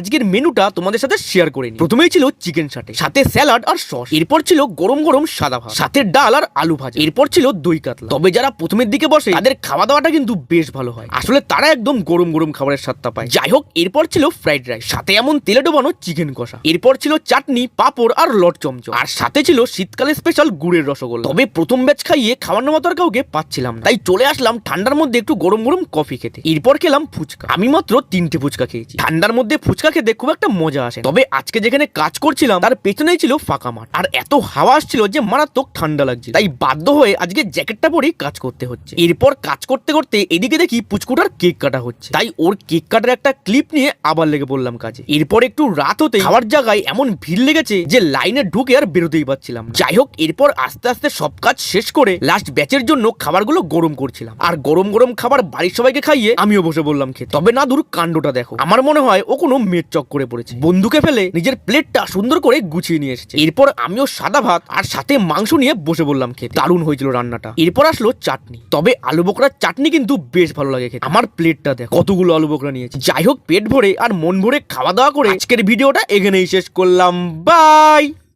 আজকের মেনুটা তোমাদের সাথে শেয়ার করে প্রথমেই ছিল চিকেন সাটে সাথে স্যালাড আর সস এরপর ছিল গরম গরম সাদা ভাত, সাথে ডাল আর আলু ভাজা, এরপর ছিল দই কাতলা। তবে যারা প্রথমের দিকে বসে, তাদের খাওয়া দাওয়াটা কিন্তু বেশ ভালো হয়। আসলে তারা একদম গরম গরম খাবারের স্বাদটা পায়। যাই হোক, এরপর ছিল ফ্রাইড রাইস সাথে এমন তেলে ডোবানো চিকেন কষা, এরপর ছিল চাটনি, পাঁপড় আর লট চমচম, আর সাথে ছিল শীতকালে স্পেশাল গুড়ের রসগোল্লা। তবে প্রথম ব্যাচ খাইয়ে খাওয়ানোর মতো আর কাউকে পাচ্ছিলাম তাই চলে আসলাম ঠান্ডার মধ্যে একটু গরম গরম কফি খেতে। এরপর খেলাম ফুচকা। আমি মাত্র তিনটে ফুচকা খেয়েছি। ঠান্ডার মধ্যে ফুচকা খেতে খুব একটা মজা আসে তবে আজকে যেখানে কাজ করছিলাম, তার পেছনেই ছিল ফাঁকা মাঠ। আর এত হাওয়া আসছিল যে মারাত্মক ঠান্ডা লাগছে তাই বাধ্য হয়ে আজকে জ্যাকেটটা পরেই কাজ করতে হচ্ছে। এরপর কাজ করতে করতে এদিকে দেখি পুচকুটার কেক কাটা হচ্ছে। তাই ওর কেক কাটার একটা ক্লিপ নিয়ে আবার লেগে পড়লাম কাজে। এরপর একটু রাত হতে খাওয়ার জায়গায় এমন ভিড় লেগেছে যে লাইনে ঢুকে আর বেরোতেই পারছিলাম যাই হোক, এরপর আস্তে আস্তে সব কাজ শেষ করে লাস্ট ব্যাচের জন্য খাবারগুলো গরম করছিলাম। আর গরম গরম খাবার বাড়ির সবাইকে খাইয়ে আমিও বসে বললাম খেতে। তবে না দূর কাণ্ডটা দেখো। আমার মনে হয় ও কোনো মেয়ের চক করে পড়েছে। বন্ধুকে ফেলে নিজের প্লেটটা সুন্দর করে গুছিয়ে নিয়ে এসেছে। এরপর আমিও সাদা ভাত আর সাথে মাংস নিয়ে বসে বললাম খেতে। দারুণ হয়েছিল রান্নাটা। এরপর আসলো চাটনি। তবে আলু বোকরার চাটনি কিন্তু বেশ ভালো লাগে খেতে। আমার প্লেটটা দেখ কতগুলো আলু বোকরা নিয়েছে। যাই হোক পেট ভরে আর মন ভরে খাওয়া দাওয়া করে আজকের ভিডিওটা এখানেই শেষ করলাম। বাই!